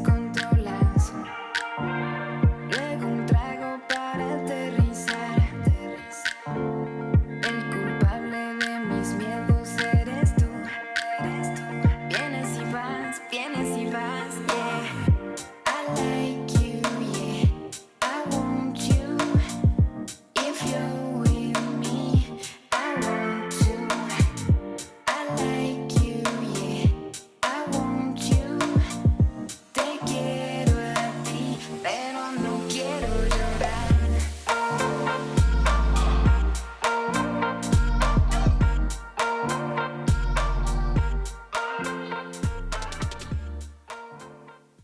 Controlas, luego un trago para aterrizar. El culpable de mis miedos eres tú. Vienes y vas, vienes y vas.